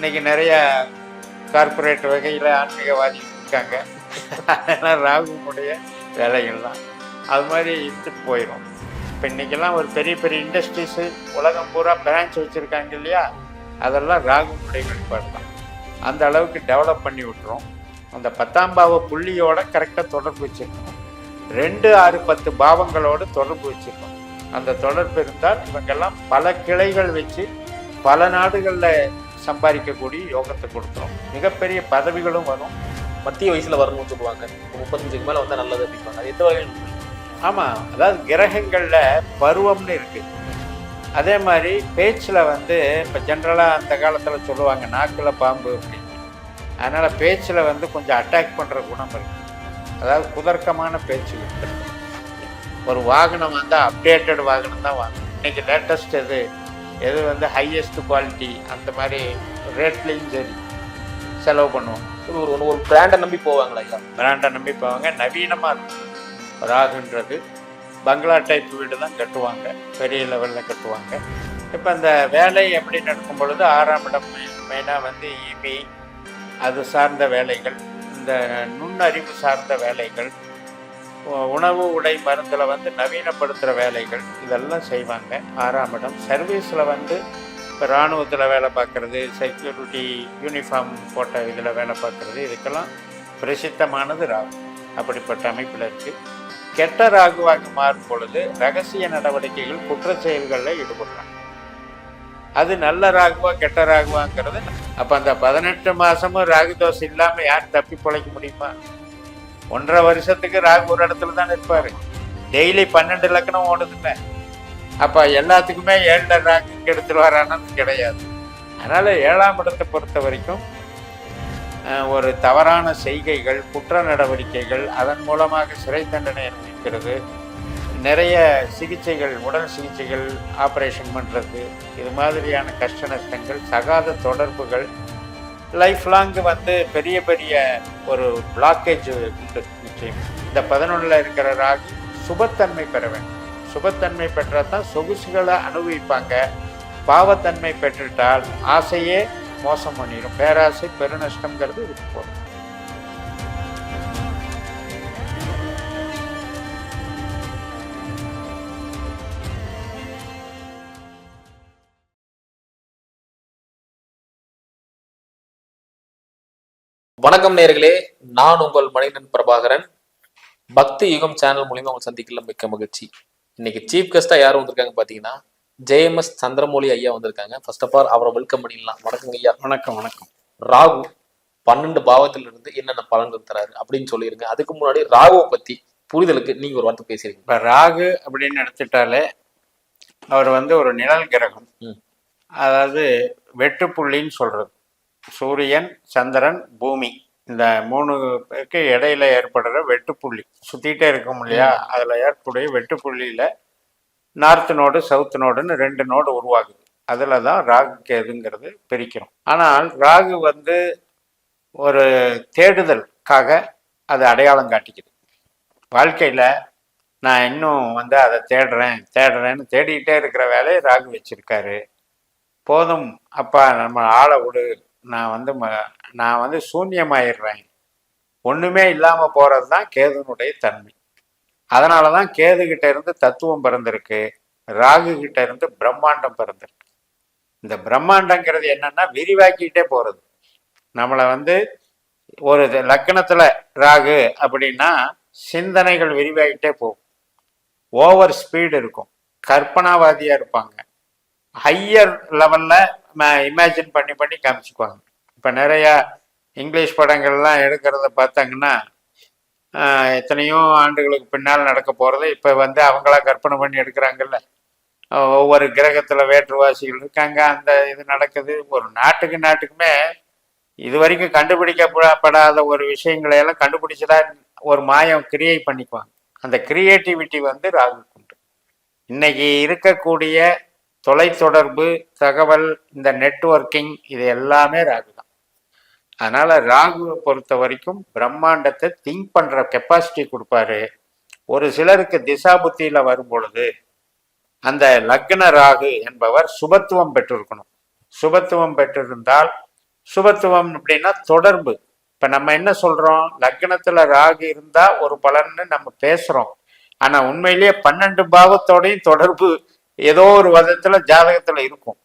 இன்னைக்கு நிறைய கார்பரேட் வகையில் ஆன்மீகவாதி இருக்காங்க. அதெல்லாம் ராகுனுடைய வேலைகள் தான் அது மாதிரி இருந்துட்டு போயிடும் இப்போ இன்னைக்கெல்லாம் ஒரு பெரிய பெரிய இண்டஸ்ட்ரீஸு உலகம் பூரா பிரான்ச் வச்சுருக்காங்க இல்லையா? அதெல்லாம் ராகுனுடைய வெளிப்பாடு தான் அந்த அளவுக்கு டெவலப் பண்ணி விட்டுரும். அந்த பத்தாம் பாவ புள்ளியோட கரெக்டாக தொடர்பு வச்சிருக்கணும். ரெண்டு ஆறு பத்து பாவங்களோடு தொடர்பு வச்சிருக்கணும். அந்த தொடர்பு இருந்தால் இவங்கெல்லாம் பல கிளைகள் வச்சு பல நாடுகளில் சம்பாதிக்கக்கூடிய யோகத்தை கொடுத்துரும் மிகப்பெரிய பதவிகளும் வரும். மத்திய வயசுல வரணும்னு சொல்லுவாங்க. முப்பத்தஞ்சுக்கு மேல வந்தா நல்லது அப்படிம்பாங்க. அது எந்த வகையில் ஆமாம் அதாவது கிரகங்களில் பருவம்னு இருக்கு. அதே மாதிரி பேச்சில் வந்து இப்போ ஜென்ரலாக அந்த காலத்தில் சொல்லுவாங்க நாக்கில் பாம்பு அப்படின்னு. அதனால் பேச்சில் வந்து கொஞ்சம் அட்டாக் பண்ணுற குணம் இருக்கு. அதாவது குதர்க்கமான பேச்சு. ஒரு வாகனம் வந்து அப்டேட்டட் வாகனம் தான் வாங்கணும். இன்னைக்கு லேட்டஸ்ட் எது? எது வந்து ஹையஸ்ட் குவாலிட்டி அந்த மாதிரி ரேட்லேயும் சரி செலவு பண்ணுவோம். ஒரு ஒரு ஒரு பிராண்டை நம்பி போவாங்களா ஐயா? பிராண்டை நம்பி போவாங்க. நவீனமாக இருக்கும். ராகுன்றது. பங்களா டைப் வீடு தான் கட்டுவாங்க. பெரிய லெவலில் கட்டுவாங்க. இப்போ அந்த வேலை எப்படி நடக்கும் பொழுது ஆறாம் இடம் மெயினாக வந்து இபி அது சார்ந்த வேலைகள். இந்த நுண்ணறிவு சார்ந்த வேலைகள். உணவு உடை மருந்தில் வந்து நவீனப்படுத்துகிற வேலைகள் இதெல்லாம் செய்வாங்க. ஆறாம் இடம் சர்வீஸில் வந்து இப்போ இராணுவத்தில் வேலை பார்க்குறது செக்யூரிட்டி யூனிஃபார்ம் போட்ட இதில் வேலை பார்க்குறது இதுக்கெல்லாம் பிரசித்தமானது ராகு. அப்படிப்பட்ட அமைப்பில் இருக்குது கெட்ட ராகுவாக மாறும் பொழுது ரகசிய நடவடிக்கைகள் குற்ற செயல்களில் ஈடுபடுறாங்க. அது நல்ல ராகுவா கெட்ட ராகுவாங்கிறது அப்போ அந்த பதினெட்டு மாதமும் ராகு தோசை இல்லாமல் யார் தப்பி பிழைக்க முடியுமா? ஒன்றரை வருஷத்துக்கு ராகு ஒரு இடத்துல தான் இருப்பார் டெய்லி பன்னெண்டு லக்கணம் ஓடுதுல்ல அப்போ எல்லாத்துக்குமே ஏழு ராகு கெடுத்துருவாரான்னு கிடையாது. அதனால் ஏழாம் இடத்தை பொறுத்த வரைக்கும் ஒரு தவறான செய்கைகள் குற்ற நடவடிக்கைகள் அதன் மூலமாக சிறை தண்டனை அனுபவிக்கிறது நிறைய சிகிச்சைகள் உடல் சிகிச்சைகள் ஆப்ரேஷன் பண்ணுறது இது மாதிரியான கஷ்ட நஷ்டங்கள் சகாத தொடர்புகள் லைஃப் லாங் வந்து பெரிய பெரிய ஒரு பிளாக்கேஜ் உண்டு நிச்சயம். இந்த பதினொன்றில் இருக்கிற ராகி சுபத்தன்மை பெற வேண்டும். சுபத்தன்மை பெற்றால் தான் சொகுசுகளை அனுபவிப்பாங்க. பாவத்தன்மை பெற்றுட்டால் ஆசையே மோசம் பண்ணிடும் பேராசை பெருநஷ்டங்கிறது இதுக்கு போகும் வணக்கம் நேர்களே நான் உங்கள் மணிகண்டன் பிரபாகரன். பக்தி யுகம் சேனல் மூலியமா உங்களை சந்திக்கல மிக்க மகிழ்ச்சி. இன்னைக்கு சீஃப் கெஸ்டா யார் வந்திருக்காங்க பாத்தீங்கன்னா ஜேஎம்எஸ் சந்திரமௌலி ஐயா வந்திருக்காங்க. ஃபர்ஸ்ட் ஆஃப் ஆல் அவரை வெல்கம் பண்ணிடலாம். வணக்கங்க ஐயா. வணக்கம் வணக்கம். ராகு பன்னெண்டு பாவத்துல இருந்து என்னென்ன பலன்கள் தராரு அப்படின்னு சொல்லிருங்க. அதுக்கு முன்னாடி ராகுவை பத்தி புரிதலுக்கு நீங்க ஒரு வார்த்தை பேசிருக்கீங்க இப்போ ராகு அப்படின்னு எடுத்துட்டாலே அவர் வந்து ஒரு நிழல் கிரகம். அதாவது வெட்டுப்புள்ளின்னு சொல்றது. சூரியன் சந்திரன் பூமி. இந்த மூணு பேருக்கு இடையில ஏற்படுற வெட்டுப்புள்ளி. சுத்திட்டே இருக்கும் இல்லையா? அதுல ஏற்படைய வெட்டுப்புள்ளியில நார்த் நோடு சவுத் நோடுன்னு ரெண்டு நோடு உருவாகுது. அதுல தான் ராகு கேதுங்கிறது பிரிக்கிறோம். ஆனால் ராகு வந்து ஒரு தேடுதலுக்காக அது அடையாளம் காட்டிக்குது. வாழ்க்கையில நான் இன்னும் வந்து அதை தேடுறேன் தேடுறேன்னு தேடிக்கிட்டே இருக்கிற வேலையை ராகு வச்சிருக்காரு. போதும் அப்பா நம்ம ஆளை விடு. நான் வந்து ம- நான் வந்து சூன்யமாயிடுறேன். ஒன்றுமே இல்லாமல் போகிறது தான் கேதுனுடைய தன்மை. அதனால தான் கேதுகிட்ட இருந்து தத்துவம் பிறந்திருக்கு. ராகு கிட்ட இருந்து பிரம்மாண்டம் பிறந்திருக்கு. இந்த பிரம்மாண்டங்கிறது என்னன்னா விரிவாக்கிட்டே போகிறது நம்மளை வந்து ஒரு இது ராகு அப்படின்னா சிந்தனைகள் விரிவாகிட்டே போகும். ஓவர் ஸ்பீடு இருக்கும். கற்பனாவாதியாக இருப்பாங்க. ஹையர் லெவல்ல இமேஜின் பண்ணி பண்ணி காமிச்சுக்குவாங்க. இப்போ நிறைய இங்கிலீஷ் படங்கள்லாம் எடுக்கிறத பார்த்தாங்கன்னா எத்தனையோ ஆண்டுகளுக்கு பின்னால் நடக்க போகிறது இப்போ வந்து அவங்களா கற்பனை பண்ணி எடுக்கிறாங்கல்ல. ஒவ்வொரு கிரகத்தில் வேற்றுவாசிகள் இருக்காங்க. அந்த இது நடக்குது. ஒரு நாட்டுக்கு நாட்டுக்குமே இது வரைக்கும் கண்டுபிடிக்கப்படாத ஒரு விஷயங்களை எல்லாம் கண்டுபிடிச்சதா ஒரு மாயம் கிரியேட் பண்ணிக்குவாங்க. அந்த கிரியேட்டிவிட்டி வந்து ராகுக்கு உண்டு. இன்னைக்கு இருக்கக்கூடிய தொலைத்தொடர்பு தகவல் இந்த நெட்வொர்க்கிங் இது எல்லாமே ராகு தான். அதனால் ராகுவை பொறுத்த வரைக்கும் பிரம்மாண்டத்தை திங்க் பண்ணுற கெப்பாசிட்டி கொடுப்பாரு. ஒரு சிலருக்கு திசா புத்தியில் வரும் பொழுது அந்த லக்ன ராகு என்பவர் சுபத்துவம் பெற்றிருக்கணும். சுபத்துவம் பெற்றிருந்தால் சுபத்துவம் அப்படின்னா தொடர்பு. இப்போ நம்ம என்ன சொல்கிறோம் லக்னத்தில் ராகு இருந்தால் ஒரு பலன்னு நம்ம பேசுகிறோம் ஆனால் உண்மையிலேயே பன்னெண்டு பாவத்தோடையும் தொடர்பு ஏதோ ஒரு விதத்துல ஜாதகத்துல இருக்கும்.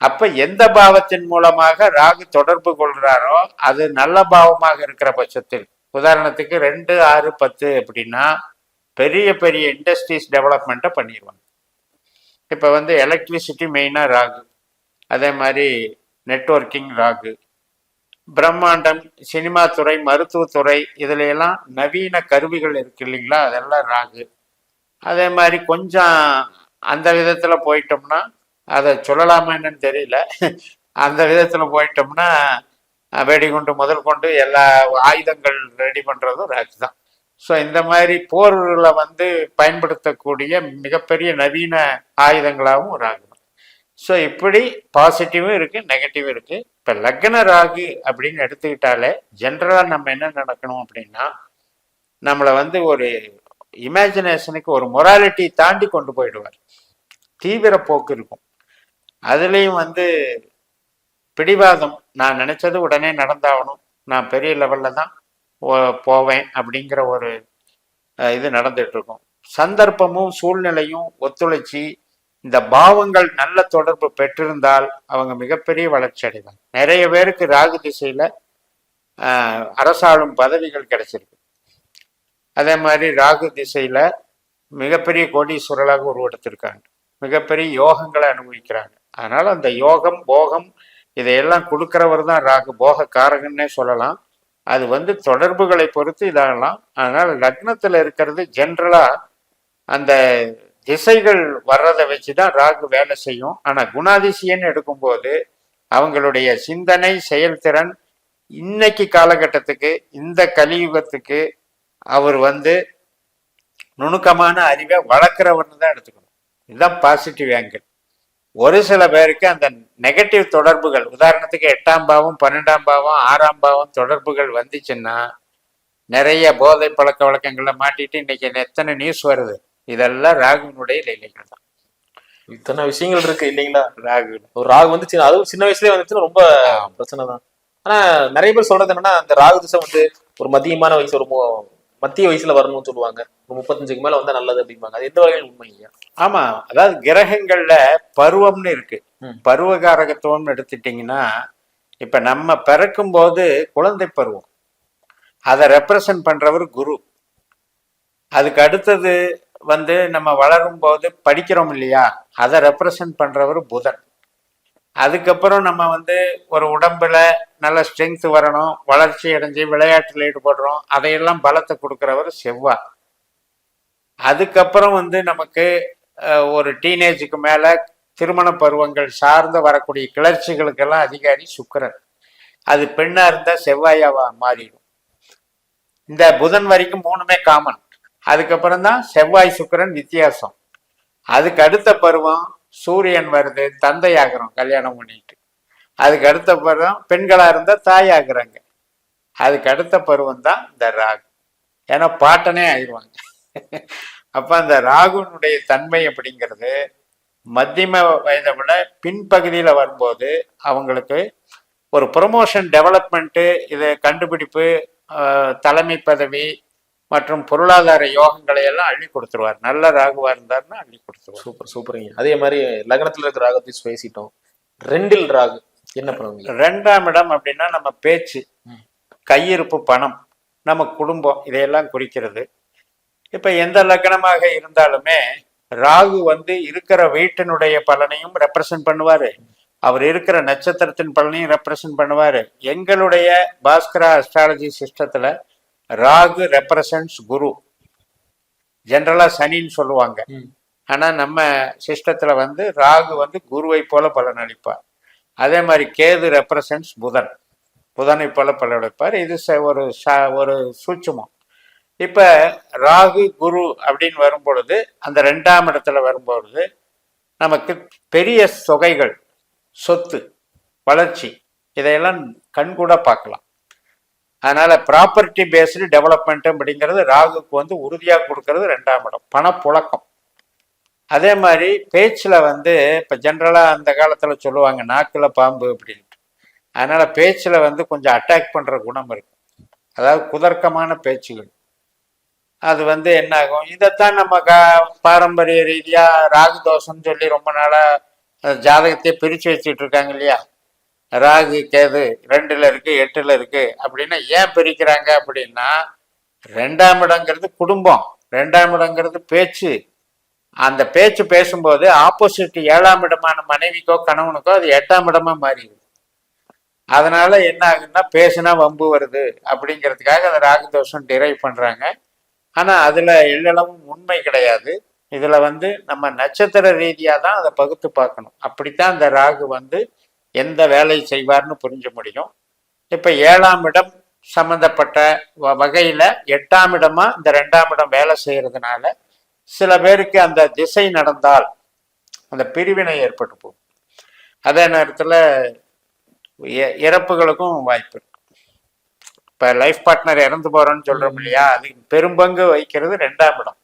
அப்ப எந்த பாவத்தின் மூலமாக ராகு தொடர்பு கொள்றாரோ அது நல்ல பாவமாக இருக்கிற பட்சத்தில். உதாரணத்துக்கு ரெண்டு ஆறு பத்து அப்படின்னா பெரிய பெரிய இண்டஸ்ட்ரீஸ் டெவலப்மெண்ட்டை பண்ணிடுவாங்க இப்போ வந்து எலக்ட்ரிசிட்டி மெயினாக ராகு அதே மாதிரி நெட்வொர்க்கிங் ராகு பிரம்மாண்டம் சினிமா துறை மருத்துவத்துறை இதுல எல்லாம் நவீன கருவிகள் இருக்கு இல்லைங்களா? அதெல்லாம் ராகு. அதே மாதிரி கொஞ்சம் அந்த விதத்தில் போயிட்டோம்னா அதை சொல்லலாமா என்னன்னு தெரியல. அந்த விதத்தில் போயிட்டோம்னா வெடிகுண்டு முதல் கொண்டு எல்லா ஆயுதங்கள் ரெடி பண்ணுறதும் ராஜ் தான். ஸோ இந்த மாதிரி போர்களை வந்து பயன்படுத்தக்கூடிய மிகப்பெரிய நவீன ஆயுதங்களாகவும் ராகு தான் ஸோ இப்படி பாசிட்டிவும் இருக்குது நெகட்டிவும் இருக்குது இப்போ லக்ன ராகு அப்படின்னு எடுத்துக்கிட்டாலே ஜென்ரலாக நம்ம என்ன நடக்கணும் அப்படின்னா நம்மளை வந்து ஒரு இமேஜினேஷனுக்கு ஒரு மொராலிட்டி தாண்டி கொண்டு போயிடுவார். தீவிர போக்கு இருக்கும். அதுலேயும் வந்து பிடிவாதம். நான் நினைச்சது உடனே நடந்தாகணும். நான் பெரிய லெவல்ல தான் போவேன் அப்படிங்கிற ஒரு இது நடந்துட்டு இருக்கும். சந்தர்ப்பமும் சூழ்நிலையும் ஒத்துழைச்சி இந்த பாவங்கள் நல்ல தொடர்பு பெற்றிருந்தால் அவங்க மிகப்பெரிய வளர்ச்சி அடைவாங்க. நிறைய பேருக்கு ராகு திசையில அரசாளும் பதவிகள் கிடைச்சிருக்கு. அதே மாதிரி ராகு திசையில் மிகப்பெரிய கோடீஸ்வரலாக உருவெடுத்திருக்காங்க. மிகப்பெரிய யோகங்களை அனுபவிக்கிறாங்க. அதனால் அந்த யோகம் போகம் இதையெல்லாம் கொடுக்குறவர் தான் ராகு. போக காரகன்னே சொல்லலாம். அது வந்து தொடர்புகளை பொறுத்து இதாகலாம். அதனால் லக்னத்தில் இருக்கிறது ஜென்ரலாக அந்த திசைகள் வர்றதை வச்சு தான் ராகு வேலை செய்யும். ஆனால் குணாதிசயன்னு எடுக்கும்போது அவங்களுடைய சிந்தனை செயல்திறன் இன்னைக்கு காலகட்டத்துக்கு இந்த கலியுகத்துக்கு அவர் வந்து நுணுக்கமான அறிவை வளர்க்குறவர்னு தான் எடுத்துக்கணும். இதுதான் பாசிட்டிவ் ஆங்கிள் ஒரு சில பேருக்கு அந்த நெகட்டிவ் தொடர்புகள் உதாரணத்துக்கு எட்டாம் பாவம் பன்னெண்டாம் பாவம் ஆறாம் பாவம் தொடர்புகள் வந்துச்சுன்னா நிறைய போதை பழக்க வழக்கங்கள்ல மாட்டிட்டு இன்னைக்கு எத்தனை நியூஸ் வருது? இதெல்லாம் ராகுனுடைய லீலைகள் தான். இத்தனை விஷயங்கள் இருக்கு இல்லைங்களா? ராகு. ஒரு ராகு வந்து சின்ன அதுவும் சின்ன வயசுலயே வந்துச்சுன்னா ரொம்ப பிரச்சனை தான். ஆனா நிறைய பேர் சொல்றது என்னன்னா அந்த ராகு திசை வந்து ஒரு மதியமான வயசு ஒரு மு- மத்திய வயசுல வரணும்னு சொல்லுவாங்க. முப்பத்தஞ்சுக்கு மேல வந்தா நல்லது அப்படிம்பாங்க. அது எந்த வகையில் உண்மை ஐயா ஆமா. அதாவது கிரகங்கள்ல பருவம்னு இருக்கு. பருவகாரகத்துவம்னு எடுத்துட்டீங்கன்னா இப்ப நம்ம பிறக்கும் போது குழந்தை பருவம். அதை ரெப்ரசன்ட் பண்றவர் குரு. அதுக்கு அடுத்தது வந்து நம்ம வளரும் போது படிக்கிறோம் இல்லையா? அதை ரெப்ரசன்ட் பண்றவர் புதன். அதுக்கப்புறம் நம்ம வந்து ஒரு உடம்புல நல்ல ஸ்ட்ரென்த் வரணும் வளர்ச்சி அடைஞ்சு விளையாட்டில் ஈடுபடுறோம். அதையெல்லாம் பலத்தை கொடுக்குறவர் செவ்வாய் அதுக்கப்புறம் வந்து நமக்கு ஒரு டீனேஜுக்கு மேலே திருமண பருவங்கள் சார்ந்து வரக்கூடிய கிளர்ச்சிகளுக்கெல்லாம் அதிகாரி சுக்கிரன் அது பெண்ணாக இருந்தால் செவ்வாயாவா மாறிடும். இந்த புதன் வரைக்கும் மூணுமே காமன் அதுக்கப்புறம் தான் செவ்வாய் சுக்கிரன் வித்தியாசம். அதுக்கு அடுத்த பருவம் சூரியன் வருது தந்தை கல்யாணம் பண்ணிட்டு. அதுக்கு அடுத்த பருவம் பெண்களாக இருந்தால் தாய் அதுக்கு அடுத்த பருவம் தான் இந்த ராகு. ஏன்னா பாட்டனே ஆயிடுவாங்க. அப்போ அந்த ராகுனுடைய தன்மை அப்படிங்கிறது மத்தியம வயதை விட பின்பகுதியில் வரும்போது அவங்களுக்கு ஒரு ப்ரொமோஷன் டெவலப்மெண்ட்டு இது கண்டுபிடிப்பு தலைமை பதவி மற்றும் பொருளாதார யோகங்களை எல்லாம் அள்ளி கொடுத்துருவார். நல்ல ராகுவா இருந்தாருன்னா அள்ளி கொடுத்துருவார். சூப்பர் சூப்பருங்க. அதே மாதிரி லக்னத்துல இருக்கிற ராகு பத்தி பேசிட்டோம். ரெண்டில் ராகு என்ன பண்ணுவீங்க? ரெண்டாம் இடம் அப்படின்னா நம்ம பேச்சு. கையிருப்பு பணம் நம்ம குடும்பம் இதையெல்லாம் குறிக்கிறது. இப்ப எந்த லக்னமாக இருந்தாலுமே ராகு வந்து இருக்கிற வீட்டினுடைய பலனையும் ரெப்ரசன்ட் பண்ணுவாரு. அவர் இருக்கிற நட்சத்திரத்தின் பலனையும் ரெப்ரசன்ட் பண்ணுவாரு. எங்களுடைய பாஸ்கரா அஸ்ட்ராலஜி சிஸ்டத்துல ராகு ரெப்ரசன்ட்ஸ் குரு. ஜென்ரலா சனின்னு சொல்லுவாங்க. ம். ஆனா நம்ம சிஸ்டத்துல வந்து ராகு வந்து குருவை போல பலன் அளிப்பார் அதே மாதிரி கேது ரெப்ரசன்ட்ஸ் புதன். புதனை போல பலனளிப்பார். இது ச- ஒரு ச- ஒரு சூட்சுமம். இப்ப ராகு குரு அப்படின்னு வரும் பொழுது அந்த ரெண்டாம் இடத்துல வரும்பொழுது நமக்கு பெரிய தொகைகள் சொத்து வளர்ச்சி இதையெல்லாம் கண்கூட பார்க்கலாம். அதனால ப்ராப்பர்ட்டி பேஸ்டு டெவலப்மெண்ட் அப்படிங்கிறது ராகுக்கு வந்து உறுதியாக கொடுக்கறது ரெண்டாம் இடம். பணப்புழக்கம். அதே மாதிரி பேச்சில் வந்து இப்போ ஜென்ரலாக அந்த காலத்தில் சொல்லுவாங்க நாக்கில் பாம்பு அப்படின்ட்டு. அதனால் பேச்சில் வந்து கொஞ்சம் அட்டாக் பண்ணுற குணம் இருக்கு. அதாவது குதர்க்கமான பேச்சுகள். அது வந்து என்ன ஆகும்? இதைத்தான் நம்ம கா பாரம்பரிய ரீதியாக ராகு தோஷம்னு சொல்லி ரொம்ப நாளாக ஜாதகத்தையே பிரித்து வச்சுட்டு இருக்காங்க இல்லையா? ராகு கேது ரெண்டுல இருக்கு எட்டுல இருக்கு அப்படின்னா ஏன் பிரிக்கிறாங்க அப்படின்னா ரெண்டாம் இடங்கிறது குடும்பம் ரெண்டாம் இடங்கிறது பேச்சு. அந்த பேச்சு பேசும்போது ஆப்போசிட் ஏழாம் இடமான மனைவிக்கோ கணவனுக்கோ அது எட்டாம் இடமா மாறிடுது. அதனால என்ன ஆகுதுன்னா பேசுனா வம்பு வருது அப்படிங்கிறதுக்காக அந்த ராகு தோஷம் டிரைவ் பண்றாங்க. ஆனா அதுல எல்லளவும் உண்மை கிடையாது. இதுல வந்து நம்ம நட்சத்திர ரீதியா தான் அதை பகுத்து பார்க்கணும். அப்படித்தான் அந்த ராகு வந்து எந்த வேலை செய்வார்னு புரிஞ்ச முடியும். இப்ப ஏழாம் இடம் சம்பந்தப்பட்ட வ- வகையில எட்டாம் இடமா இந்த ரெண்டாம் இடம் வேலை செய்யறதுனால சில பேருக்கு அந்த திசை நடந்தால் அந்த பிரிவினை ஏற்பட்டு போகும். அதே நேரத்துல இறப்புகளுக்கும் வாய்ப்பு இருக்கு. இப்ப லைஃப் பார்ட்னர் இறந்து போறோம்னு சொல்றோம் இல்லையா? அது பெரும்பங்கு வைக்கிறது ரெண்டாம் இடம்.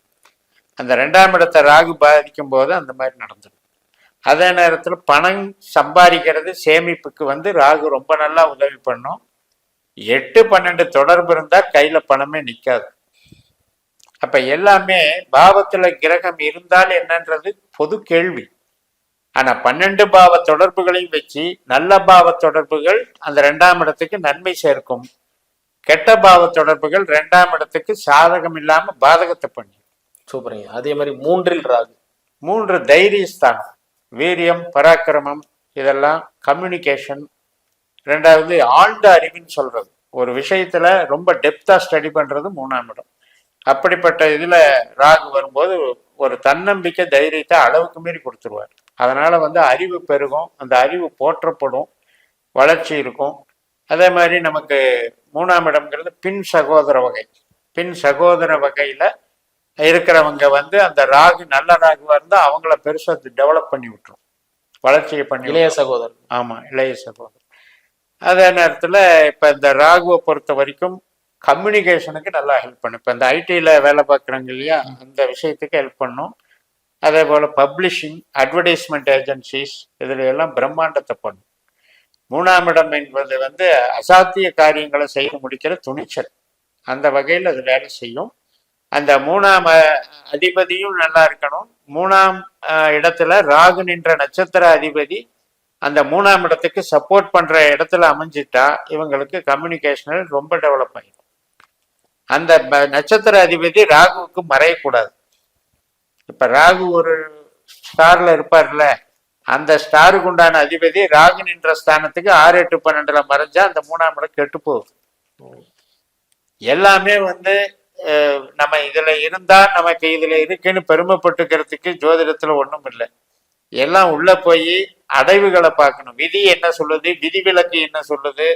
அந்த ரெண்டாம் இடத்தை ராகு பாதிக்கும் போது அந்த மாதிரி நடந்துடும். அதே நேரத்தில் பணம் சம்பாதிக்கிறது சேமிப்புக்கு வந்து ராகு ரொம்ப நல்லா உதவி பண்ணும். எட்டு பன்னெண்டு தொடர்பு இருந்தால் கையில பணமே நிற்காது அப்ப எல்லாமே பாவத்துல கிரகம் இருந்தால் என்னன்றது பொது கேள்வி. ஆனா பன்னெண்டு பாவ தொடர்புகளையும் வச்சு நல்ல பாவ தொடர்புகள் அந்த ரெண்டாம் இடத்துக்கு நன்மை சேர்க்கும். கெட்ட பாவ தொடர்புகள் ரெண்டாம் இடத்துக்கு சாதகம் இல்லாம பாதகத்தை பண்ணி சூப்பருங்க. அதே மாதிரி மூன்றில் ராகு. மூன்று தைரியஸ்தானம். வீரியம் பராக்கிரமம் இதெல்லாம் கம்யூனிகேஷன் ரெண்டாவது ஆழ்ந்த அறிவுன்னு சொல்றது. ஒரு விஷயத்துல ரொம்ப டெப்தா ஸ்டடி பண்றது மூணாம் இடம். அப்படிப்பட்ட இதுல ராகு வரும்போது ஒரு தன்னம்பிக்கை தைரியத்தை அளவுக்கு மீறி கொடுத்துருவார். அதனால வந்து அறிவு பெருகும் அந்த அறிவு போற்றப்படும் வளர்ச்சி இருக்கும். அதே மாதிரி நமக்கு மூணாம் இடம்ங்கிறது பின் சகோதர வகை. பின் சகோதர வகையில இருக்கிறவங்க வந்து அந்த ராகு நல்ல ராகுவா இருந்தா அவங்கள பெருசா டெவலப் பண்ணி விட்டுரும். வளர்ச்சியை பண்ணி இளைய சகோதரர் ஆமா இளைய சகோதரர் அதே நேரத்துல இப்ப இந்த ராகுவை பொறுத்த வரைக்கும் கம்யூனிகேஷனுக்கு நல்லா ஹெல்ப் பண்ணும். இப்ப இந்த ஐடில வேலை பார்க்குறாங்க இல்லையா அந்த விஷயத்துக்கு ஹெல்ப் பண்ணும். அதே போல பப்ளிஷிங் அட்வர்டைஸ்மெண்ட் ஏஜென்சிஸ் இதுல எல்லாம் பிரம்மாண்டத்தை பண்ணும். மூணாம் இடம் என்பது வந்து அசாத்திய காரியங்களை செய்து முடிக்கிற துணிச்சல். அந்த வகையில் அது வேலை செய்யும். அந்த மூணாம் அதிபதியும் நல்லா இருக்கணும். மூணாம் இடத்துல ராகு நின்ற நட்சத்திர அதிபதி அந்த மூணாம் இடத்துக்கு சப்போர்ட் பண்ற இடத்துல அமைஞ்சிட்டா இவங்களுக்கு கம்யூனிகேஷனல் ரொம்ப டெவலப் ஆகிடும் அந்த நட்சத்திர அதிபதி ராகுவுக்கு மறையக்கூடாது. இப்ப ராகு ஒரு ஸ்டார்ல இருப்பார்ல அந்த ஸ்டாருக்கு உண்டான அதிபதி ராகு நின்ற ஸ்தானத்துக்கு ஆறு எட்டு பன்னெண்டுல மறைஞ்சா அந்த மூணாம் இடம் கெட்டு போகுது எல்லாமே வந்து நம்ம இதுல இருந்தா நமக்கு இதுல இருக்குன்னு பெருமைப்பட்டுக்கிறதுக்கு ஜோதிடத்துல ஒண்ணும் இல்லை. எல்லாம் உள்ள போய் அடைவுகளை பார்க்கணும். விதி என்ன சொல்லுது? விதிவிலக்கு என்ன சொல்லுது?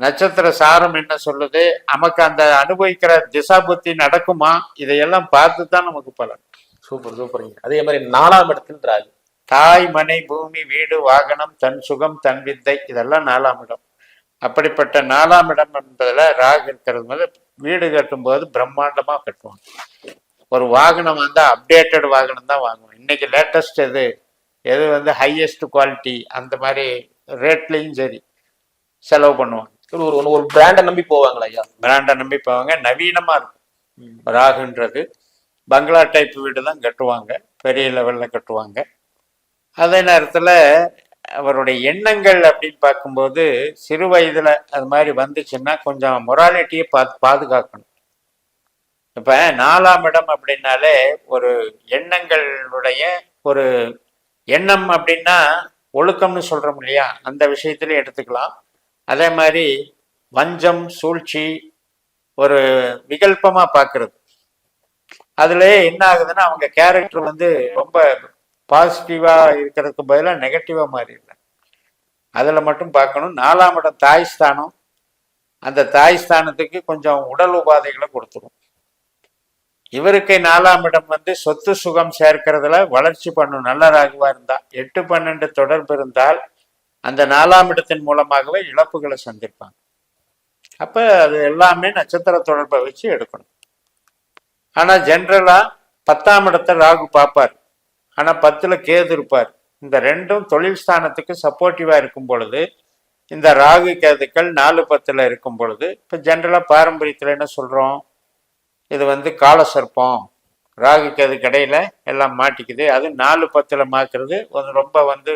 நட்சத்திர சாரம் என்ன சொல்லுது? நமக்கு அந்த அனுபவிக்கிற திசா புத்தி நடக்குமா? இதையெல்லாம் பார்த்து தான் நமக்கு பலன். சூப்பர் சூப்பருங்க. அதே மாதிரி நாலாம் இடத்தில் ராகு. தாய் மனை பூமி வீடு வாகனம் தன் சுகம் தன் வித்தை இதெல்லாம் நாலாம் இடம். அப்படிப்பட்ட நாலாம் இடம் என்பதுல ராகு இருக்கிறது போது வீடு கட்டும்போது பிரம்மாண்டமா கட்டுவாங்க. ஒரு வாகனம் வந்து அப்டேட்டட் வாகனம் தான் வாங்குவோம் இன்னைக்கு லேட்டஸ்ட் எது? எது வந்து ஹையஸ்ட் குவாலிட்டி அந்த மாதிரி ரேட்லையும் சரி செலவு பண்ணுவாங்க. ஒரு ஒரு பிராண்டை நம்பி போவாங்களா ஐயா? பிராண்டை நம்பி போவாங்க. நவீனமா இருக்கும். ராகுன்றது பங்களா டைப் வீடு தான் கட்டுவாங்க. பெரிய லெவலில் கட்டுவாங்க. அதே நேரத்தில் அவருடைய எண்ணங்கள் அப்படின்னு பார்க்கும்போது சிறு வயதுல அது மாதிரி வந்துச்சுன்னா கொஞ்சம் மொராலிட்டியை பா பாதுகாக்கணும். இப்ப நாலாம் இடம் அப்படின்னாலே ஒரு எண்ணங்களுடைய ஒரு எண்ணம் அப்படின்னா ஒழுக்கம்னு சொல்றோம் இல்லையா? அந்த விஷயத்துல எடுத்துக்கலாம். அதே மாதிரி வஞ்சம் சூழ்ச்சி ஒரு விகல்பமா பார்க்கறது. அதுல என்ன ஆகுதுன்னா அவங்க கேரக்டர் வந்து ரொம்ப பாசிட்டிவாக இருக்கிறதுக்கு பதிலாக நெகட்டிவாக மாறிடுறாங்க அதில் மட்டும் பார்க்கணும். நாலாம் இடம் தாய் ஸ்தானம். அந்த தாய் ஸ்தானத்துக்கு கொஞ்சம் உடல் உபாதைகளை கொடுத்துரும். இவருக்கு நாலாம் இடம் வந்து சொத்து சுகம் சேர்க்கிறதுல வளர்ச்சி பண்ணும். நல்ல ராகுவா இருந்தால் எட்டு பன்னெண்டு தொடர்பு இருந்தால் அந்த நாலாம் இடத்தின் மூலமாகவே இழப்புகளை சந்திப்பாங்க. அப்போ அது எல்லாமே நட்சத்திர தொடர்பை வச்சு எடுக்கணும். ஆனால் ஜென்ரலாக பத்தாம் இடத்தை ராகு பார்ப்பார். ஆனால் பத்தில் கேது இருப்பார். இந்த ரெண்டும் தொழில் ஸ்தானத்துக்கு சப்போர்ட்டிவாக இருக்கும் பொழுது இந்த ராகு கேதுக்கள் நாலு பத்தில் இருக்கும் பொழுது இப்போ ஜென்ரலாக பாரம்பரியத்தில் என்ன சொல்கிறோம் இது வந்து கால சர்ப்பம். ராகு கேது கடையில் எல்லாம் மாட்டிக்குது. அது நாலு பத்தில் மாற்றுறது ரொம்ப வந்து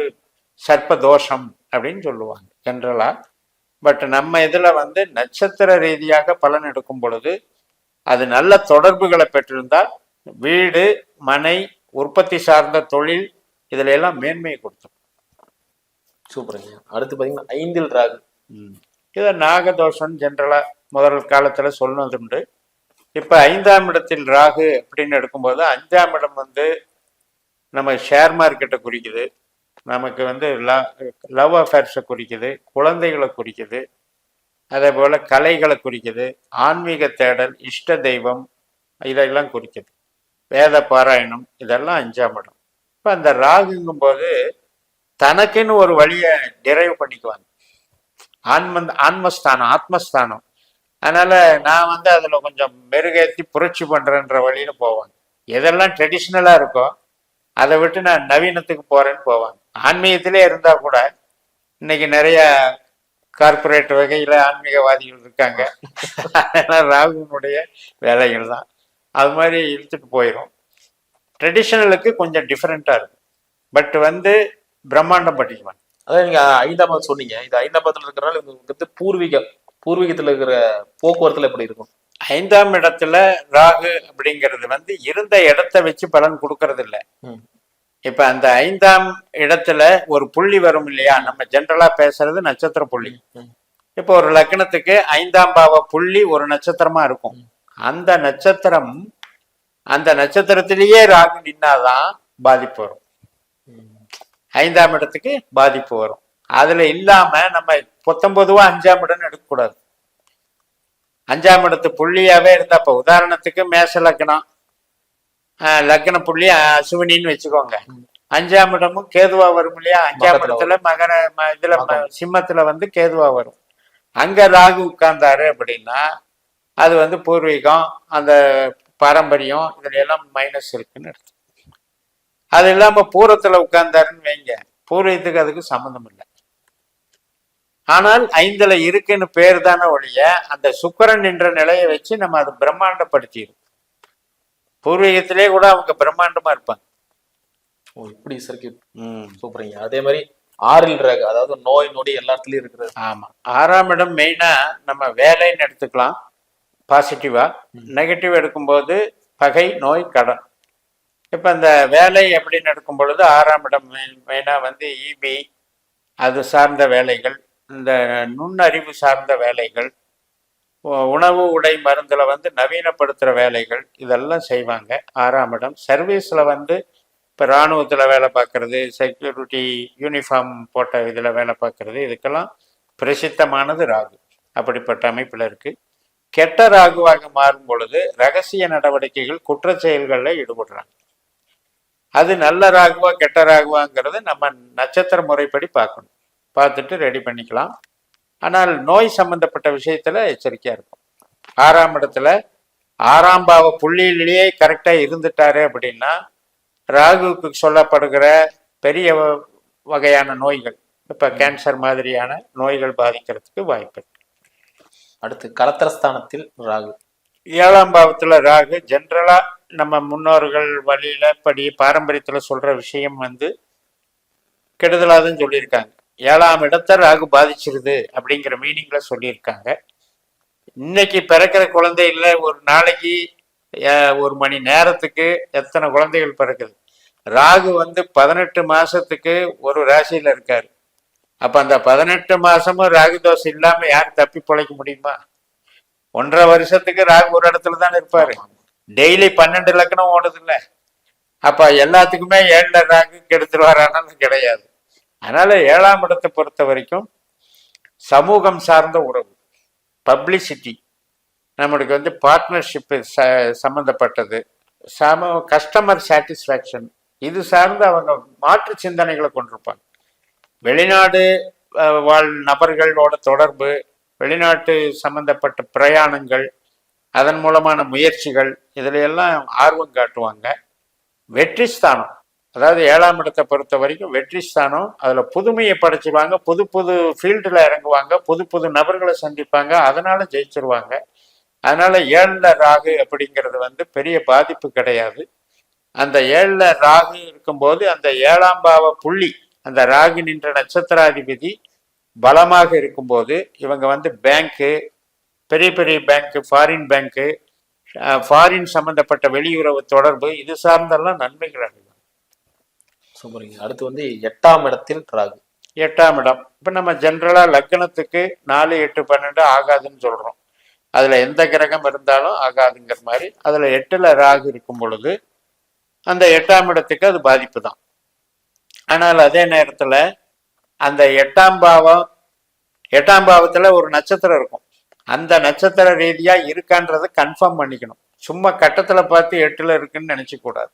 சர்ப்ப தோஷம் அப்படின்னு சொல்லுவாங்க ஜென்ரலாக பட் நம்ம இதில் வந்து நட்சத்திர ரீதியாக பலன் எடுக்கும் பொழுது அது நல்ல தொடர்புகளை பெற்றிருந்தால் வீடு மனை உற்பத்தி சார்ந்த தொழில் இதுல எல்லாம் மேன்மையை கொடுத்துரும் சூப்பருங்க. அடுத்து பாத்தீங்கன்னா ஐந்தில் ராகு. இதை நாகதோஷம் ஜென்ரலா முதல் காலத்துல சொன்னதுண்டு இப்ப ஐந்தாம் இடத்தில் ராகு அப்படின்னு எடுக்கும்போது அஞ்சாம் இடம் வந்து நம்ம ஷேர் மார்க்கெட்டை குறிக்குது. நமக்கு வந்து லவ் அஃபேர்ஸை குறிக்குது குழந்தைகளை குறிக்குது அதே போல கலைகளை குறிக்குது ஆன்மீக தேடல் இஷ்ட தெய்வம் இதெல்லாம் குறிக்குது. வேத பாராயணம் இதெல்லாம் அஞ்சாம் இடம். இப்போ அந்த ராகுங்கும் போது தனக்குன்னு ஒரு வழியை டிரைவ் பண்ணிக்குவாங்க. ஆன்ம ஆன்மஸ்தானம் ஆத்மஸ்தானம். அதனால நான் வந்து அதில் கொஞ்சம் மெருகேற்றி புரட்சி பண்றேன்ற வழியில போவாங்க. எதெல்லாம் ட்ரெடிஷ்னலாக இருக்கோ அதை விட்டு நான் நவீனத்துக்கு போறேன்னு போவாங்க. ஆன்மீகத்திலே இருந்தா கூட இன்னைக்கு நிறைய கார்ப்பரேட் வகையில ஆன்மீகவாதிகள் இருக்காங்க. அதெல்லாம் ராகுனுடைய வேலைகள் தான் அது மாதிரி இழுத்துட்டு போயிடும் ட்ரெடிஷ்னலுக்கு கொஞ்சம் டிஃப்ரெண்டா இருக்கும். பட் வந்து பிரம்மாண்டம் படிக்குவாங்க அதான் நீங்க ஐந்தாம் பாவம் சொன்னீங்க. இது ஐந்தாம் பாவத்துல இருக்கிறனால உங்களுக்கு வந்து பூர்வீக பூர்வீகத்துல இருக்கிற போக்குவரத்துல எப்படி இருக்கும்? ஐந்தாம் இடத்துல ராகு அப்படிங்கிறது வந்து இருந்த இடத்த வச்சு பலன் கொடுக்கறது இல்ல. இப்ப அந்த ஐந்தாம் இடத்துல ஒரு புள்ளி வரும் இல்லையா? நம்ம ஜென்ரலா பேசுறது நட்சத்திர புள்ளி. இப்போ ஒரு லக்னத்துக்கு ஐந்தாம் பாவ புள்ளி ஒரு நட்சத்திரமா இருக்கும். அந்த நட்சத்திரம் அந்த நட்சத்திரத்திலேயே ராகு நின்னாதான் பாதிப்பு வரும். ஐந்தாம் இடத்துக்கு பாதிப்பு வரும். அதுல இல்லாம நம்ம பத்தொன்பதுவா அஞ்சாம் இடம்னு எடுக்கக்கூடாது. அஞ்சாம் இடத்து புள்ளியாவே இருந்தா இப்ப உதாரணத்துக்கு மேச லக்னம். ஆஹ் லக்ன புள்ளி அசுவினின்னு வச்சுக்கோங்க. அஞ்சாம் இடமும் கேதுவா வரும் இல்லையா? அஞ்சாம் இடத்துல மகர ம- இதுல. சிம்மத்துல வந்து கேதுவா வரும். அங்க ராகு உட்கார்ந்தாரு அப்படின்னா அது வந்து பூர்வீகம் அந்த பாரம்பரியம் இதுல எல்லாம் மைனஸ் இருக்குன்னு அர்த்தம். அது இல்லாம பூரத்துல உட்கார்ந்தாருன்னு வைங்க. பூர்வீகத்துக்கு அதுக்கு சம்மந்தம் இல்லை. ஆனால் ஐந்துல இருக்குன்னு பேர் தானே ஒழிய அந்த சுக்கிரன் என்ற நிலையை வச்சு நம்ம அதை பிரம்மாண்டப்படுத்திடும் பூர்வீகத்திலே கூட அவங்க பிரம்மாண்டமா இருப்பாங்க. ஓ இப்படி சர்க்கியூட் ம். சூப்பருங்க. அதே மாதிரி ஆறில் ராகு அதாவது நோய் நொடி எல்லாத்துலயும் இருக்கிறது. ஆமா. ஆறாம் இடம் மெயினா நம்ம வேலைன்னு எடுத்துக்கலாம். பாசிட்டிவா நெகட்டிவ் எடுக்கும்போது பகை நோய் கடன். இப்ப இந்த வேலை அப்படின்னு எடுக்கும் பொழுது ஆறாம் இடம் மெயினா வந்து இபி அது சார்ந்த வேலைகள். இந்த நுண்ணறிவு சார்ந்த வேலைகள். உணவு உடை மருந்துல வந்து நவீனப்படுத்துற வேலைகள். இதெல்லாம் செய்வாங்க. ஆறாம் இடம். சர்வீஸ்ல வந்து இப்போ இராணுவத்தில் வேலை பார்க்கறது செக்யூரிட்டி யூனிஃபார்ம் போட்ட இதில் வேலை பார்க்கறது. இதுக்கெல்லாம் பிரசித்தமானது ராகு. அப்படிப்பட்ட அமைப்பில் இருக்கு. கெட்ட ராகுவாக மாறும் பொழுது ரகசிய நடவடிக்கைகள் குற்ற செயல்களில் ஈடுபடுறாங்க. அது நல்ல ராகுவா கெட்ட ராகுவாங்கிறது நம்ம நட்சத்திர முறைப்படி பார்க்கணும். பார்த்துட்டு ரெடி பண்ணிக்கலாம். ஆனால் நோய் சம்பந்தப்பட்ட விஷயத்துல எச்சரிக்கையா இருக்கும் ஆறாம் இடத்துல ஆறாம் பாவ புள்ளியிலேயே கரெக்டா இருந்துட்டாரு அப்படின்னா ராகுவுக்கு சொல்லப்படுகிற பெரிய வகையான நோய்கள் இப்ப கேன்சர் மாதிரியான நோய்கள் பாதிக்கிறதுக்கு வாய்ப்பு இருக்கு. அடுத்து கலத்திரஸ்தானத்தில் ராகு. ஏழாம் பாவத்துல ராகு. ஜென்ரலா நம்ம முன்னோர்கள் வழியில படி பாரம்பரியத்துல சொல்ற விஷயம் வந்து கெடுதலா சொல்லியிருக்காங்க. ஏழாம் இடத்த ராகு பாதிச்சிருது அப்படிங்கிற மீனிங்ல சொல்லியிருக்காங்க. இன்னைக்கு பிறக்கிற குழந்தையில் ஒரு நாளைக்கு ஒரு மணி நேரத்துக்கு எத்தனை குழந்தைகள் பிறக்குது? ராகு வந்து பதினெட்டு மாசத்துக்கு ஒரு ராசியில இருக்காரு. அப்போ அந்த பதினெட்டு மாதமும் ராகு தோசை இல்லாமல் யார் தப்பி பிழைக்க முடியுமா? ஒன்றரை வருஷத்துக்கு ராகு ஒரு இடத்துல தான் இருப்பார். டெய்லி பன்னெண்டு லக்கணம் ஓடுது இல்லை அப்போ எல்லாத்துக்குமே ஏழுல ராகு கெடுத்துருவாரானு கிடையாது. அதனால் ஏழாம் இடத்தை பொறுத்த வரைக்கும் சமூகம் சார்ந்த உறவு பப்ளிசிட்டி நம்மளுக்கு வந்து பார்ட்னர்ஷிப்பு ச சம்மந்தப்பட்டது சம கஸ்டமர் சாட்டிஸ்ஃபேக்ஷன் இது சார்ந்து அவங்க மாற்று சிந்தனைகளை கொண்டிருப்பாங்க. வெளிநாடு வாழ் நபர்களோட தொடர்பு வெளிநாட்டு சம்பந்தப்பட்ட பிரயாணங்கள் அதன் மூலமான முயற்சிகள் இதில் எல்லாம் ஆர்வம் காட்டுவாங்க. வெற்றி ஸ்தானம் அதாவது ஏழாம் இடத்தை பொறுத்த வரைக்கும் வெற்றி ஸ்தானம் அதில் புதுமையை படைச்சிருவாங்க புது புது ஃபீல்டில் இறங்குவாங்க புது புது நபர்களை சந்திப்பாங்க அதனால் ஜெயிச்சிருவாங்க. அதனால் ஏழில் ராகு அப்படிங்கிறது வந்து பெரிய பாதிப்பு கிடையாது. அந்த ஏழில் ராகு இருக்கும்போது அந்த ஏழாம் பாவ புள்ளி அந்த ராகு நின்ற நட்சத்திராதிபதி பலமாக இருக்கும்போது இவங்க வந்து பேங்க்கு பெரிய பெரிய பேங்க்கு ஃபாரின் பேங்க்கு ஃபாரின் சம்பந்தப்பட்ட வெளியுறவு தொடர்பு இது சார்ந்தெல்லாம் நன்மைகள் அடையும் சூப்பருங்க. அடுத்து வந்து எட்டாம் இடத்தில் ராகு. எட்டாம் இடம். இப்போ நம்ம ஜென்ரலாக லக்னத்துக்கு நாலு எட்டு பன்னெண்டு ஆகாதுன்னு சொல்கிறோம் அதில் எந்த கிரகம் இருந்தாலும் ஆகாதுங்கிற மாதிரி. அதில் எட்டில் ராகு இருக்கும் பொழுது அந்த எட்டாம் இடத்துக்கு அது பாதிப்பு தான் ஆனால் அதே நேரத்தில் அந்த எட்டாம் பாவம் எட்டாம் பாவத்தில் ஒரு நட்சத்திரம் இருக்கும். அந்த நட்சத்திர ரீதியாக இருக்கான்றதை கன்ஃபார்ம் பண்ணிக்கணும். சும்மா கட்டத்தில் பார்த்து எட்டில் இருக்குன்னு நினச்சிக்கூடாது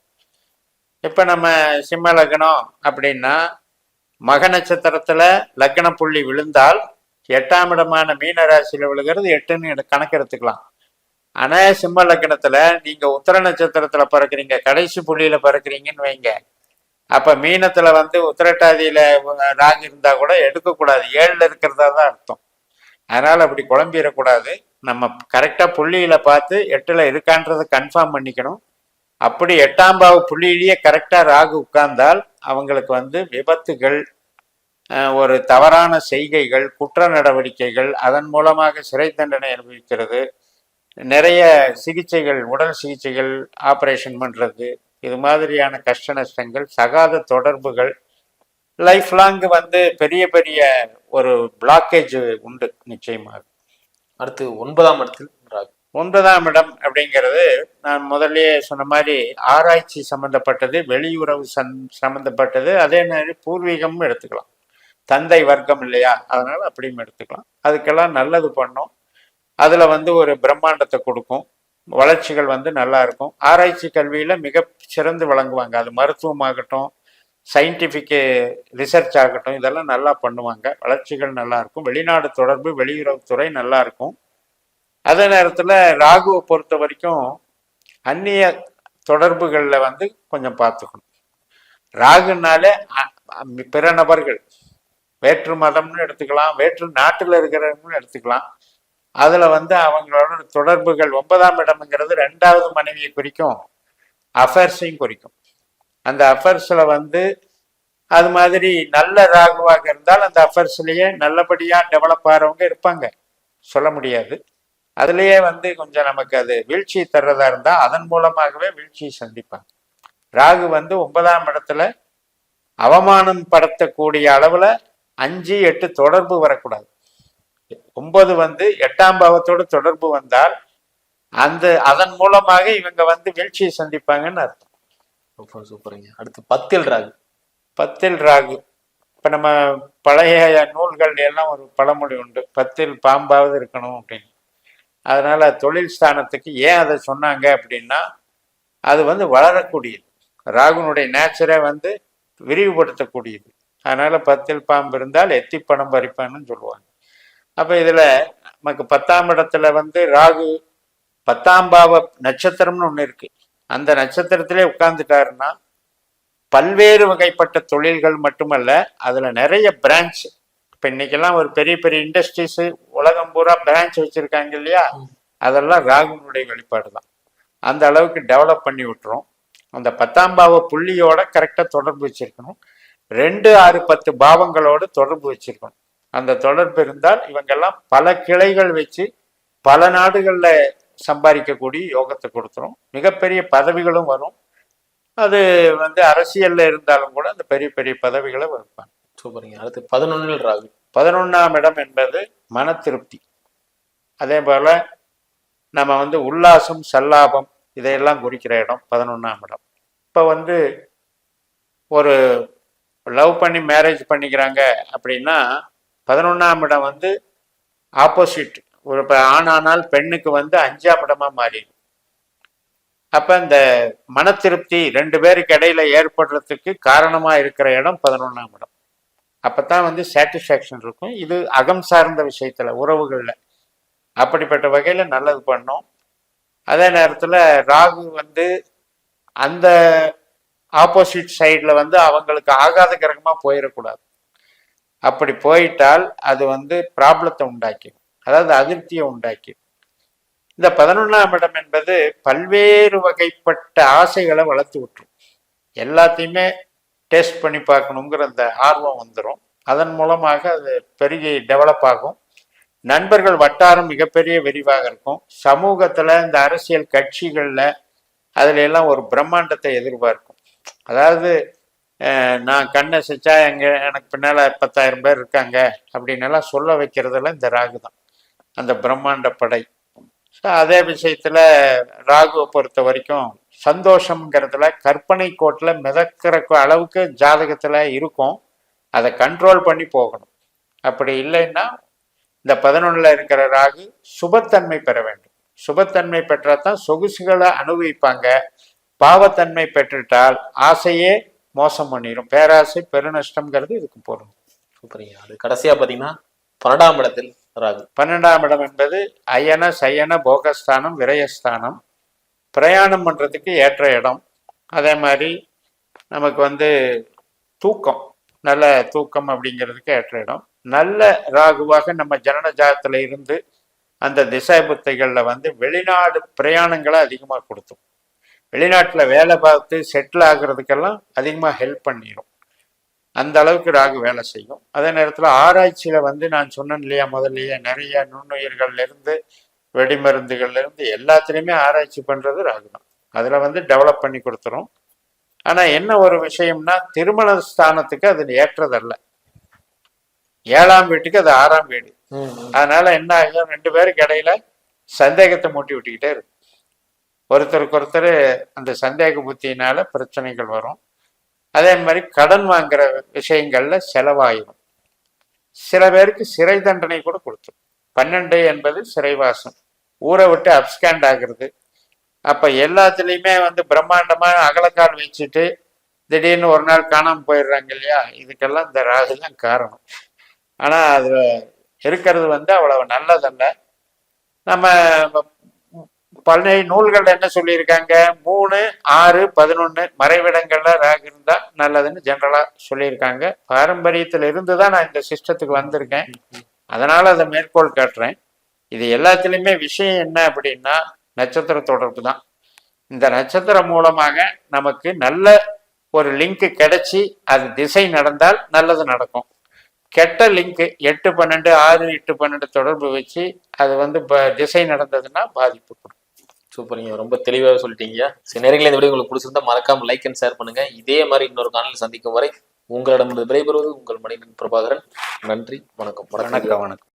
இப்போ நம்ம சிம்ம லக்னம் அப்படின்னா மக நட்சத்திரத்தில் லக்ன புள்ளி விழுந்தால் எட்டாம் இடமான மீன ராசியில் விழுகிறது எட்டுன்னு கணக்கு எடுத்துக்கலாம். ஆனால் சிம்ம லக்னத்தில் நீங்கள் உத்தர நட்சத்திரத்தில் பறக்கிறீங்க கடைசி புள்ளியில் பறக்கிறீங்கன்னு வைங்க. அப்ப மீனத்துல வந்து உத்திரட்டாதியில ராகு இருந்தா கூட எடுக்கக்கூடாது. ஏழுல இருக்கிறதா தான் அர்த்தம். அதனால அப்படி குழம்பிடக்கூடாது. நம்ம கரெக்டா புள்ளியில பார்த்து எட்டுல இருக்கான்றதை கன்ஃபார்ம் பண்ணிக்கணும். அப்படி எட்டாம் பாவ புள்ளியிலேயே கரெக்டா ராகு உட்கார்ந்தால் அவங்களுக்கு வந்து விபத்துகள் ஒரு தவறான செய்கைகள் குற்ற நடவடிக்கைகள் அதன் மூலமாக சிறை தண்டனை அனுபவிக்கிறது நிறைய சிகிச்சைகள் உடல் சிகிச்சைகள் ஆப்ரேஷன் பண்றது இது மாதிரியான கஷ்ட நஷ்டங்கள் சகாத தொடர்புகள் லைஃப் லாங் வந்து பெரிய பெரிய ஒரு பிளாக்கேஜ் உண்டு நிச்சயமாக. அடுத்து ஒன்பதாம் இடத்தில் ஒன்பதாம் இடம் அப்படிங்கிறது நான் முதல்லயே சொன்ன மாதிரி ஆராய்ச்சி சம்பந்தப்பட்டது வெளியுறவு சம் சம்பந்தப்பட்டது அதே மாதிரி பூர்வீகமும் எடுத்துக்கலாம். தந்தை வர்க்கம் இல்லையா? அதனால அப்படியும் எடுத்துக்கலாம். அதுக்கெல்லாம் நல்லது பண்ணும். அதுல வந்து ஒரு பிரம்மாண்டத்தை கொடுக்கும். வளர்ச்சிகள் வந்து நல்லா இருக்கும். ஆராய்ச்சி கல்வியில மிக சிறந்து வழங்குவாங்க. அது மருத்துவமாகட்டும் சயின்டிஃபிக் ரிசர்ச் ஆகட்டும் இதெல்லாம் நல்லா பண்ணுவாங்க. வளர்ச்சிகள் நல்லா இருக்கும். வெளிநாடு தொடர்பு வெளியுறவுத்துறை நல்லா இருக்கும். அதே நேரத்தில் ராகுவை பொறுத்த வரைக்கும் அந்நிய தொடர்புகளில் வந்து கொஞ்சம் பார்த்துக்கணும். ராகுனாலே அ- பிற நபர்கள் வேற்று மதம்னு எடுத்துக்கலாம் வேற்று நாட்டில் இருக்கிறவங்கன்னு எடுத்துக்கலாம். அதில் வந்து அவங்களோட தொடர்புகள் ஒன்பதாம் இடம்ங்கிறது ரெண்டாவது மனைவியை குறிக்கும் அஃபேர்ஸையும் குறிக்கும். அந்த அஃபேர்ஸில் வந்து அது மாதிரி நல்ல ராகுவாக இருந்தால் அந்த அஃபேர்ஸ்லேயே நல்லபடியாக டெவலப் ஆகிறவங்க இருப்பாங்க. சொல்ல முடியாது. அதுலேயே வந்து கொஞ்சம் நமக்கு அது வீழ்ச்சி தர்றதா இருந்தால் அதன் மூலமாகவே வீழ்ச்சியை சந்திப்பாங்க. ராகு வந்து ஒன்பதாம் இடத்துல அவமானம் படுத்தக்கூடிய அளவில் அஞ்சு எட்டு தொடர்பு வரக்கூடாது. ஒன்பது வந்து எட்டாம் பாவத்தோடு தொடர்பு வந்தால் அந்த அதன் மூலமாக இவங்க வந்து வீழ்ச்சியை சந்திப்பாங்கன்னு அர்த்தம். சூப்பர் சூப்பருங்க. அடுத்து பத்தில் ராகு. பத்தில் ராகு. இப்ப நம்ம பழைய நூல்கள் எல்லாம் ஒரு பழமொழி உண்டு. பத்தில் பாம்பாவது இருக்கணும் அப்படின்னு. அதனால தொழில் ஸ்தானத்துக்கு ஏன் அதை சொன்னாங்க அப்படின்னா அது வந்து வளரக்கூடியது. ராகுனுடைய நேச்சரை வந்து விரிவுபடுத்தக்கூடியது. அதனால பத்தில் பாம்பு இருந்தால் எத்தி பணம் பறிப்பான்னு சொல்லுவாங்க. அப்போ இதில் நமக்கு பத்தாம் இடத்துல வந்து ராகு பத்தாம் பாவ நட்சத்திரம்னு ஒன்று இருக்கு. அந்த நட்சத்திரத்திலே உட்கார்ந்துட்டாருன்னா பல்வேறு வகைப்பட்ட தொழில்கள் மட்டுமல்ல அதில் நிறைய பிரான்ச் இப்போ இன்னைக்கெல்லாம் ஒரு பெரிய பெரிய இண்டஸ்ட்ரீஸு உலகம் பூரா பிரான்ச் வச்சுருக்காங்க இல்லையா? அதெல்லாம் ராகுனுடைய வெளிப்பாடு தான் அந்த அளவுக்கு டெவலப் பண்ணி விட்டுரும் அந்த பத்தாம் பாவ புள்ளியோட கரெக்டாக தொடர்பு வச்சிருக்கணும். ரெண்டு ஆறு பத்து பாவங்களோடு தொடர்பு வச்சிருக்கணும். அந்த தொடர்பு இருந்தால் இவங்கெல்லாம் பல கிளைகள் வச்சு பல நாடுகள்ல சம்பாதிக்கக்கூடிய யோகத்தை கொடுத்துரும். மிகப்பெரிய பதவிகளும் வரும். அது வந்து அரசியல்ல இருந்தாலும் கூட அந்த பெரிய பெரிய பதவிகளை வைப்பாங்க சூப்பருங்க. அடுத்து பதினொன்னில் ராகு. பதினொன்னாம் இடம் என்பது மன திருப்தி. அதே போல நம்ம வந்து உல்லாசம் சல்லாபம் இதையெல்லாம் குறிக்கிற இடம் பதினொன்னாம் இடம். இப்போ வந்து ஒரு லவ் பண்ணி மேரேஜ் பண்ணிக்கிறாங்க அப்படின்னா பதினொன்றாம் இடம் வந்து ஆப்போசிட் ஒரு இப்போ ஆணானால் பெண்ணுக்கு வந்து அஞ்சாம் இடமாக மாறிடும். அப்போ இந்த மன திருப்தி ரெண்டு பேருக்கு இடையில ஏற்படுறதுக்கு காரணமாக இருக்கிற இடம் பதினொன்றாம் இடம். அப்போ தான் வந்து சாட்டிஸ்ஃபேக்ஷன் இருக்கும். இது அகம் சார்ந்த விஷயத்தில் உறவுகளில். அப்படிப்பட்ட வகையில் நல்லது பண்ணும். அதே நேரத்தில் ராகு வந்து அந்த ஆப்போசிட் சைடில் வந்து அவங்களுக்கு ஆகாத கிரகமாக போயிடக்கூடாது. அப்படி போயிட்டால் அது வந்து ப்ராப்ளத்தை உண்டாக்கிடும். அதாவது அதிருப்தியை உண்டாக்கிடும். இந்த பதினொன்றாம் இடம் என்பது பல்வேறு வகைப்பட்ட ஆசைகளை வளர்த்து விட்டுரும். எல்லாத்தையுமே டேஸ்ட் பண்ணி பார்க்கணுங்கிற அந்த ஆர்வம் வந்துடும் அதன் மூலமாக அது பெருகி டெவலப் ஆகும். நண்பர்கள் வட்டாரம் மிகப்பெரிய விரிவாக இருக்கும். சமூகத்தில் இந்த அரசியல் கட்சிகளில் அதுல எல்லாம் ஒரு பிரம்மாண்டத்தை எதிர்பார்க்கும். அதாவது நான் கண்ணை செச்சா எங்க எனக்கு பின்னால பத்தாயிரம் பேர் இருக்காங்க அப்படின்னு எல்லாம் சொல்ல வைக்கிறதுல இந்த ராகு தான். அந்த பிரம்மாண்ட படை. ஸோ அதே விஷயத்துல ராகுவை பொறுத்த வரைக்கும் சந்தோஷம்ங்கிறதுல கற்பனை கோட்டில் மிதக்கிற அளவுக்கு ஜாதகத்தில் இருக்கும். அதை கண்ட்ரோல் பண்ணி போகணும். அப்படி இல்லைன்னா இந்த பதினொன்றில் இருக்கிற ராகு சுபத்தன்மை பெற வேண்டும். சுபத்தன்மை பெற்றால் தான் சொகுசுகளை அனுபவிப்பாங்க. பாவத்தன்மை பெற்றுட்டால் ஆசையே மோசம் பண்ணிடும் பேராசை பெருநஷ்டம்ங்கிறது இதுக்கு பொருள். சூப்பருங்க. அது கடைசியா பாத்தீங்கன்னா பன்னெண்டாம் இடத்தில் ராகு. பன்னெண்டாம் இடம் என்பது அயன சயன போகஸ்தானம் விரயஸ்தானம். பிரயாணம் பண்ணுறதுக்கு ஏற்ற இடம். அதே மாதிரி நமக்கு வந்து தூக்கம். நல்ல தூக்கம் அப்படிங்கிறதுக்கு ஏற்ற இடம். நல்ல ராகுவாக நம்ம ஜனன ஜாதத்துல இருந்து அந்த திசை புத்தைகளில் வந்து வெளிநாடு பிரயாணங்களை அதிகமாக கொடுத்தோம். வெளிநாட்டில் வேலை பார்த்து செட்டில் ஆகுறதுக்கெல்லாம் அதிகமாக ஹெல்ப் பண்ணிடும் அந்த அளவுக்கு ராகு வேலை செய்யும். அதே நேரத்தில் ஆராய்ச்சியில் வந்து நான் சொன்னேன் இல்லையா முதல்லயே நிறைய நுண்ணுயிர்கள்ல இருந்து வெடிமருந்துகள்ல இருந்து எல்லாத்துலேயுமே ஆராய்ச்சி பண்ணுறது ராகு தான். அதில் வந்து டெவலப் பண்ணி கொடுத்துரும். ஆனால் என்ன ஒரு விஷயம்னா திருமண ஸ்தானத்துக்கு அது ஏற்றதல்ல. ஏழாம் வீட்டுக்கு அது ஆறாம் வீடு. அதனால என்ன ஆகும் ரெண்டு பேருக்கு இடையில சந்தேகத்தை மூட்டி விட்டுக்கிட்டே இருக்கும். ஒருத்தருக்கு ஒருத்தர் அந்த சந்தேக புத்தியினால பிரச்சனைகள் வரும். அதே மாதிரி கடன் வாங்குற விஷயங்கள்ல செலவாயிடும் சில பேருக்கு சிறை தண்டனை கூட கொடுத்துரும். பன்னெண்டு என்பது சிறைவாசம். ஊரை விட்டு அப்ஸ்கேண்ட் ஆகுறது. அப்ப எல்லாத்துலேயுமே வந்து பிரம்மாண்டமா அகலக்கால் வச்சுட்டு திடீர்னு ஒரு நாள் காணாமல் போயிடுறாங்க இல்லையா? இதுக்கெல்லாம் இந்த ராகு தான் காரணம். ஆனால் அதில் இருக்கிறது வந்து அவ்வளவு நல்லதல்ல. நம்ம பழைய நூல்கள் என்ன சொல்லியிருக்காங்க? மூணு ஆறு பதினொன்று மறைவிடங்கள்ல ராகு இருந்தா நல்லதுன்னு ஜென்ரலா சொல்லியிருக்காங்க. பாரம்பரியத்துல இருந்து தான் நான் இந்த சிஸ்டத்துக்கு வந்திருக்கேன். அதனால அதை மேற்கோள் காட்டுறேன். இது எல்லாத்துலேயுமே விஷயம் என்ன அப்படின்னா நட்சத்திர தொடர்பு தான். இந்த நட்சத்திரம் மூலமாக நமக்கு நல்ல ஒரு லிங்க் கிடைச்சி அது திசை நடந்தால் நல்லது நடக்கும். கெட்ட லிங்க் எட்டு பன்னெண்டு ஆறு எட்டு பன்னெண்டு தொடர்பு வச்சு அது வந்து ப- திசை நடந்ததுன்னா பாதிப்பு கொடுக்கும். சூப்பரிங்க ரொம்ப தெளிவாக சொல்லிட்டீங்க. சில நேரங்களில் இந்த வீடியோ உங்களுக்கு பிடிச்சிருந்தா மறக்காம லைக் அண்ட் ஷேர் பண்ணுங்க. இதே மாதிரி இன்னொரு காணொலி சந்திக்கும் வரை உங்களிடம் விடைபெறுவது உங்கள் மணிகண்டன் பிரபாகரன். நன்றி வணக்கம் வணக்கம். வணக்கம் வணக்கம்.